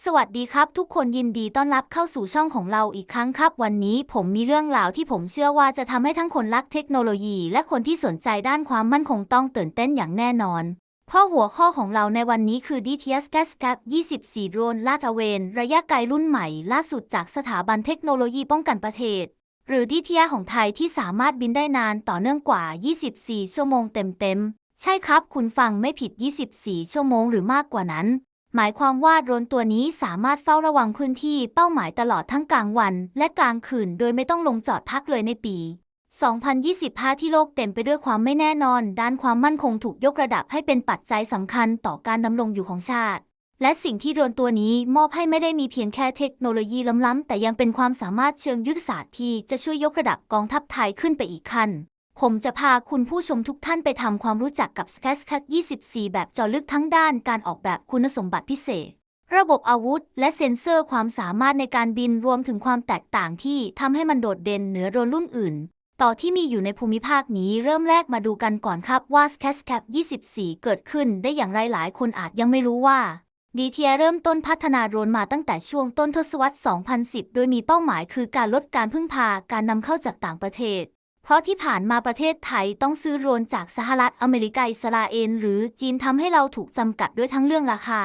สวัสดีครับ ทุกคนยินดีต้อนรับเข้าสู่ช่องของเราอีกครั้งครับ วันนี้ผมมีเรื่องราวที่ผมเชื่อว่าจะทำให้ทั้งคนรักเทคโนโลยี และคนที่สนใจด้านความมั่นคงต้องตื่นเต้นอย่างแน่นอน เพราะหัวข้อของเราในวันนี้คือ DTS Gas Cap 24 โดรนลาดตระเวน ระยะไกลรุ่นใหม่ ล่าสุดจากสถาบันเทคโนโลยีป้องกันประเทศ หรือ DTS ของไทยที่สามารถบินได้นานต่อเนื่องกว่า 24 ชั่วโมงเต็มๆใช่ครับ คุณฟังไม่ผิด 24 ชั่วโมงหรือมากกว่านั้น หมายความว่าโดรนตัวนี้สามารถเฝ้าระวังพื้นที่เป้าหมายตลอดทั้งกลางวัน และกลางคืน โดยไม่ต้องลงจอดพักเลยในปี 2025 ที่โลกเต็มไปด้วยความไม่แน่นอน ด้านความมั่นคงถูกยกระดับให้เป็นปัจจัยสำคัญต่อการดำรงอยู่ของชาติ และสิ่งที่โดรนตัวนี้มอบให้ไม่ได้มีเพียงแค่เทคโนโลยีล้ำๆแต่ยังเป็นความสามารถเชิงยุทธศาสตร์ที่จะช่วยยกระดับกองทัพไทยขึ้นไปอีกขั้น ผมจะพาคุณผู้ชมทุกท่านไปทำความรู้จักกับ s c a s c a t 24 แบบเจาะลึกทั้งด้านการออกแบบคุณสมบัติพิเศษ ระบบอาวุธ และเซ็นเซอร์ความสามารถในการบินรวมถึงความแตกต่างที่ทำให้มันโดดเด่นเหนือโดรนรุ่นอื่น ต่อที่มีอยู่ในภูมิภาคนี้เริ่มแรกมาดูกันก่อนครับว่า s c a s c a t 24 เกิดขึ้นได้อย่างไรหลายคนอาจยังไม่รู้ว่า DTI เริ่มต้นพัฒนาโดรนมาตั้งแต่ช่วงต้นทศวรรษ 2010 โดยมีเป้าหมายคือการลดการพึ่งพาการนำเข้าจากต่างประเทศ เพราะที่ผ่านมาประเทศไทยต้องซื้อโดรนจากสหรัฐอเมริกาอิสราเอลหรือจีนทำให้เราถูกจำกัดด้วยทั้งเรื่องราคา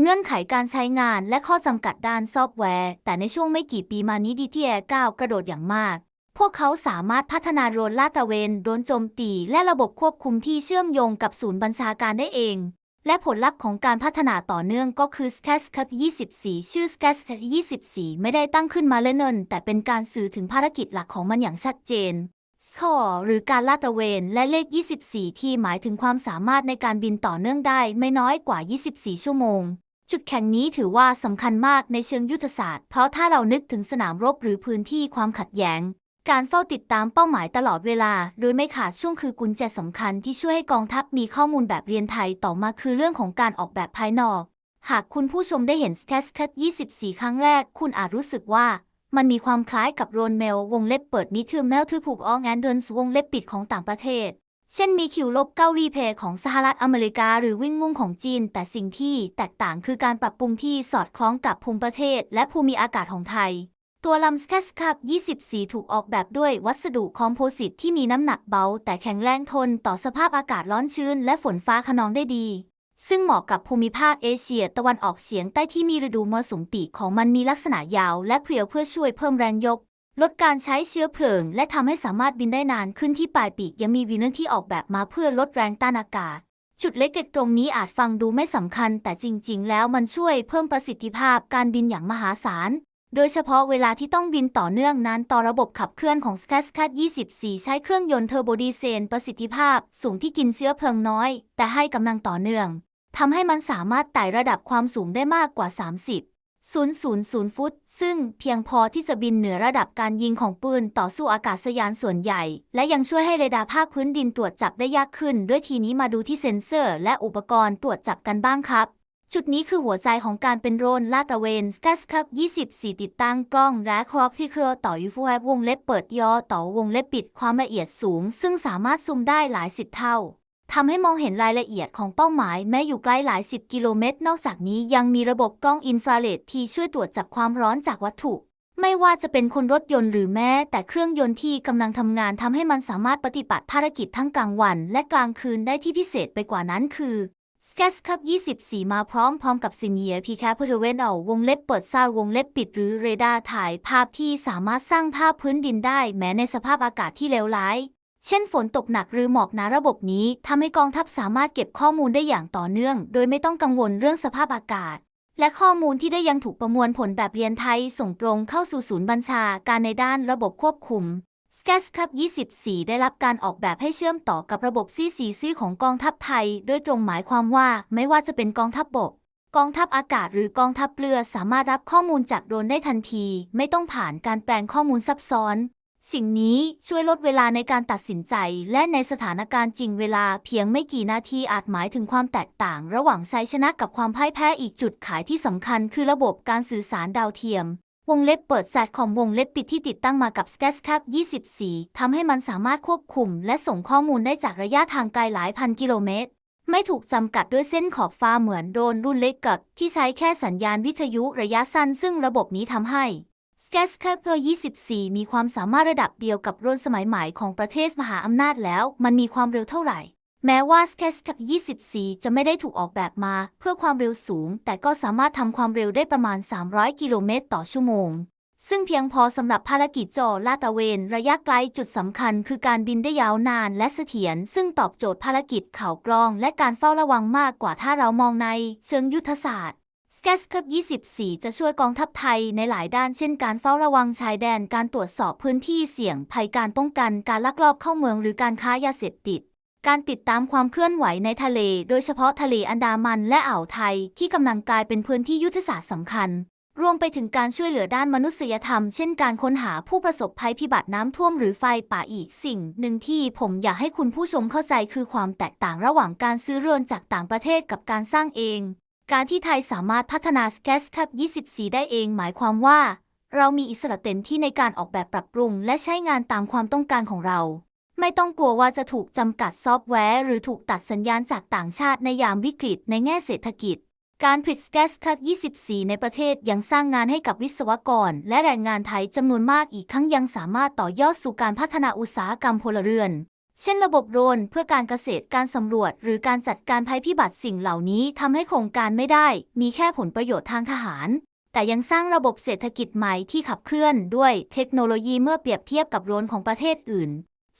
เงื่อนไขการใช้งานและข้อจำกัดด้านซอฟต์แวร์ แต่ในช่วงไม่กี่ปีมานี้ DTI ก้าวกระโดดอย่างมาก พวกเขาสามารถพัฒนาโดรนลาดตระเวนโดรนโจมตี และระบบควบคุมที่เชื่อมโยงกับศูนย์บัญชาการได้เองและผลลัพธ์ของการพัฒนาต่อเนื่องก็คือ s c a s c a p 24 ชื่อ s c a s c a p 24 ไม่ได้ตั้งขึ้นมาเล่นๆแต่เป็นการสื่อถึงภารกิจหลักของมันอย่างชัดเจน s c o r หรือการลาดตระเวนและเลข 24 ที่หมายถึงความสามารถในการบินต่อเนื่องได้ไม่น้อยกว่า 24 ชั่วโมง จุดแข็งนี้ถือว่าสำคัญมากในเชิงยุทธศาสตร์ เพราะถ้าเรานึกถึงสนามรบหรือพื้นที่ความขัดแย้ง การเฝ้าติดตามเป้าหมายตลอดเวลา โดยไม่ขาดช่วงคือกุญแจสำคัญที่ช่วยให้กองทัพมีข้อมูลแบบเรียนไทยต่อมาคือเรื่องของการออกแบบภายนอก หากคุณผู้ชมได้เห็น s c a s c a t 24 ครั้งแรก คุณอาจรู้สึกว่า มันมีความคล้ายกับโรนเมลวงเล็บเปิดมิทือเมลทือผูกอองแอนเดนส์วงเล็บปิดของต่างประเทศ เช่นมีคิวลบเก้ารีเพย์ของสหรัฐอเมริกาหรือวิ่งงุ่งของจีน แต่สิ่งที่แตกต่างคือการปรับปรุงที่สอดคล้องกับภูมิประเทศ และภูมิอากาศของไทย ตัวลำสแคสคับ24 ถูกออกแบบด้วยวัสดุคอมโพสิตที่มีน้ำหนักเบา แต่แข็งแรงทนต่อสภาพอากาศร้อนชื้น และฝนฟ้าขนองได้ดี ซึ่งเหมาะกับภูมิภาคเอเชียตะวันออกเฉียงใต้ที่มีฤดูมรสุมปีกของมันมีลักษณะยาวและเพรียวเพื่อช่วยเพิ่มแรงยก ลดการใช้เชื้อเพลิง และทำให้สามารถบินได้นานขึ้นที่ปลายปีกยังมีวินที่ออกแบบมาเพื่อลดแรงต้านอากาศ จุดเล็กๆตรงนี้อาจฟังดูไม่สำคัญ แต่จริง ๆ แล้วมันช่วยเพิ่มประสิทธิภาพการบินอย่างมหาศาลโดยเฉพาะเวลาที่ต้องบินต่อเนื่องนานต่อระบบขับเคลื่อนของ s c a s c a t 24 ใช้เครื่องยนต์เทอร์โบดีเซลประสิทธิภาพสูงที่กินเชื้อเพลิงน้อย แต่ให้กำลังต่อเนื่อง ทำให้มันสามารถไต่ระดับความสูงได้มากกว่า 30 000 ฟุต ซึ่งเพียงพอที่จะบินเหนือระดับการยิงของปืนต่อสู้อากาศยานส่วนใหญ่ และยังช่วยให้เรดาร์ภาคพื้นดินตรวจจับได้ยากขึ้น ด้วยทีนี้มาดูที่เซ็นเซอร์ และอุปกรณ์ตรวจจับกันบ้างครับ จุดนี้คือหัวใจของการเป็นโรนลาดตระเวนกัสคับ24 ติดตั้งกล้องและครอบที่เครือต่อยูฟแวบวงเล็บเปิดยอต่อวงเล็บปิดความละเอียดสูง ซึ่งสามารถซูมได้หลายสิบเท่า ทำให้มองเห็นรายละเอียดของเป้าหมายแม้อยู่ใกลหลายสิบกิโลเมตร นอกจากนี้ยังมีระบบกล้องอินฟราเรดที่ช่วยตรวจจับความร้อนจากวัตถุ ไม่ว่าจะเป็นคนรถยนต์หรือแม้ แต่เครื่องยนต์ที่กำลังทำงานทำให้มันสามารถปฏิบัติภารกิจทั้งกลางวัน และกลางคืนได้ที่พิเศษไปกว่านั้นคือ s c a s c u p 24 มาพร้อมพร้อมกับสินเยียพีแคพเทเวนเอาวงเล็บเปิดซาวงเล็บปิดหรือเรดาร์ถ่ายภาพที่สามารถสร้างภาพพื้นดินได้แม้ในสภาพอากาศที่เลวร้าย เช่นฝนตกหนักหรือหมอกหนาระบบนี้ทำให้กองทัพสามารถเก็บข้อมูลได้อย่างต่อเนื่อง โดยไม่ต้องกังวลเรื่องสภาพอากาศ และข้อมูลที่ได้ยังถูกประมวลผลแบบเรียนไทย ส่งตรงเข้าสู่ศูนย์บัญชาการในด้านระบบควบคุม s c a s c u p 24 ได้รับการออกแบบให้เชื่อมต่อกับระบบซีซีซีของกองทัพไทย โดยตรงหมายความว่าไม่ว่าจะเป็นกองทัพบบก กองทัพอากาศหรือกองทัพเรือสามารถรับข้อมูลจากโดรนได้ทันที ไม่ต้องผ่านการแปลงข้อมูลซับซ้อน สิ่งนี้ช่วยลดเวลาในการตัดสินใจ และในสถานการณ์จริงเวลาเพียงไม่กี่นาทีอาจหมายถึงความแตกต่าง ระหว่างชัยชนะกับความพ่ายแพ้อีกจุดขายที่สำคัญคือระบบการสื่อสารดาวเทียม วงเล็บเปิดแซดคอมวงเล็บปิดที่ติดตั้งมากับ s c a s c a p 24ทำให้มันสามารถควบคุม และส่งข้อมูลได้จากระยะทางไกลหลายพันกิโลเมตร ไม่ถูกจำกัดด้วยเส้นขอบฟ้าเหมือนโดรนรุ่นเล็กกับที่ใช้แค่สัญญาณวิทยุระยะสั้น ซึ่งระบบนี้ทำให้ Skyscraper 24 มีความสามารถระดับเดียวกับโดรนสมัยใหม่ของประเทศมหาอำนาจแล้ว มันมีความเร็วเท่าไหร่ แม้ว่า Skyscraper 24 จะไม่ได้ถูกออกแบบมาเพื่อความเร็วสูง แต่ก็สามารถทำความเร็วได้ประมาณ 300 กิโลเมตรต่อชั่วโมง ซึ่งเพียงพอสำหรับภารกิจจอลาดตระเวน ระยะไกลจุดสำคัญคือการบินได้ยาวนานและเสถียร ซึ่งตอบโจทย์ภารกิจข่าวกรอง และการเฝ้าระวังมากกว่าถ้าเรามองในเชิงยุทธศาสตร์ s k y s c r a p 24 จะช่วยกองทัพไทยในหลายด้านเช่นการเฝ้าระวังชายแดน การตรวจสอบพื้นที่เสี่ยงภัยการป้องกัน การลักลอบเข้าเมืองหรือการค้ายาเสพติด การติดตามความเคลื่อนไหวในทะเล โดยเฉพาะทะเลอันดามันและอ่าวไทยที่กำลังกลายเป็นพื้นที่ยุทธศาสตร์สำคัญ รวมไปถึงการช่วยเหลือด้านมนุษยธรรม เช่นการค้นหาผู้ประสบภัยพิบัติน้ำท่วมหรือไฟป่าอีกสิ่ง หนึ่งที่ผมอยากให้คุณผู้ชมเข้าใจคือความแตกต่างระหว่างการซื้อเรือนจากต่างประเทศกับการสร้างเอง การที่ไทยสามารถพัฒนา s k y s c r a p 24 ได้เองหมายความว่า เรามีอิสระเต็มที่ในการออกแบบปรับปรุง และใช้งานตามความต้องการของเรา ไม่ต้องกลัวว่าจะถูกจำกัดซอฟต์แวร์ หรือถูกตัดสัญญาณจากต่างชาติในยามวิกฤตในแง่เศรษฐกิจ การผลิต s k y s c r a p 24 ในประเทศยังสร้างงานให้กับวิศวกร และแรงงานไทยจำนวนมากอีกทั้งยังสามารถต่อยอดสู่การพัฒนาอุตสาหกรรมพลเรือน เช่นระบบโดรนเพื่อการเกษตรการสำรวจ หรือการจัดการภัยพิบัติสิ่งเหล่านี้ทำให้โครงการไม่ได้ มีแค่ผลประโยชน์ทางทหาร แต่ยังสร้างระบบเศรษฐกิจใหม่ที่ขับเคลื่อนด้วยเทคโนโลยีเมื่อเปรียบเทียบกับโดรนของประเทศอื่น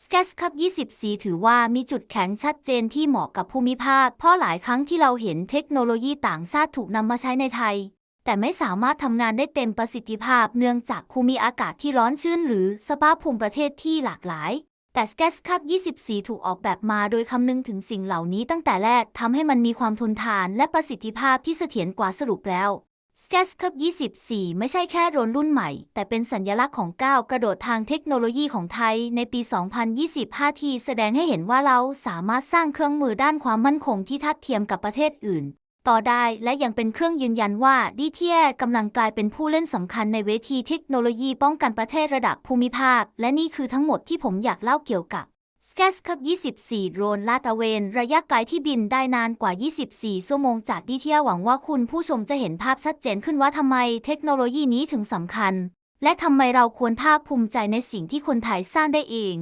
s k y s c r a p 24ถือว่ามีจุดแข็งชัดเจนที่เหมาะกับภูมิภาค เพราะหลายครั้งที่เราเห็นเทคโนโลยีต่างชาติถูกนำมาใช้ในไทย แต่ไม่สามารถทำงานได้เต็มประสิทธิภาพ เนื่องจากภูมิอากาศที่ร้อนชื้นหรือสภาพภูมิประเทศที่หลากหลาย แต่ s k y s c r a p 24 ถูกออกแบบมาโดยคำนึงถึงสิ่งเหล่านี้ตั้งแต่แรกทำให้มันมีความทนทานและประสิทธิภาพที่เสถียรกว่าสรุปแล้ว s k y s c r a p 24 ไม่ใช่แค่โดรนรุ่นใหม่ แต่เป็นสัญลักษณ์ของก้าวกระโดดทางเทคโนโลยีของไทยในปี 2025 ที่แสดงให้เห็นว่าเราสามารถสร้างเครื่องมือด้านความมั่นคงที่ทัดเทียมกับประเทศอื่น ต่อได้และยังเป็นเครื่องยืนยันว่าดีเทียกำลังกลายเป็นผู้เล่นสำคัญในเวทีเทคโนโลยีป้องกันประเทศระดับภูมิภาค และนี่คือทั้งหมดที่ผมอยากเล่าเกี่ยวกับ s k y s c r a p 24 โดรนลาดตระเวน ระยะไกลที่บินได้นานกว่า 24 ชั่วโมงจากดีเทียหวังว่าคุณผู้ชมจะเห็นภาพชัดเจนขึ้นว่าทำไมเทคโนโลยีนี้ถึงสำคัญ และทำไมเราควรภาคภูมิใจในสิ่งที่คนไทยสร้างได้เอง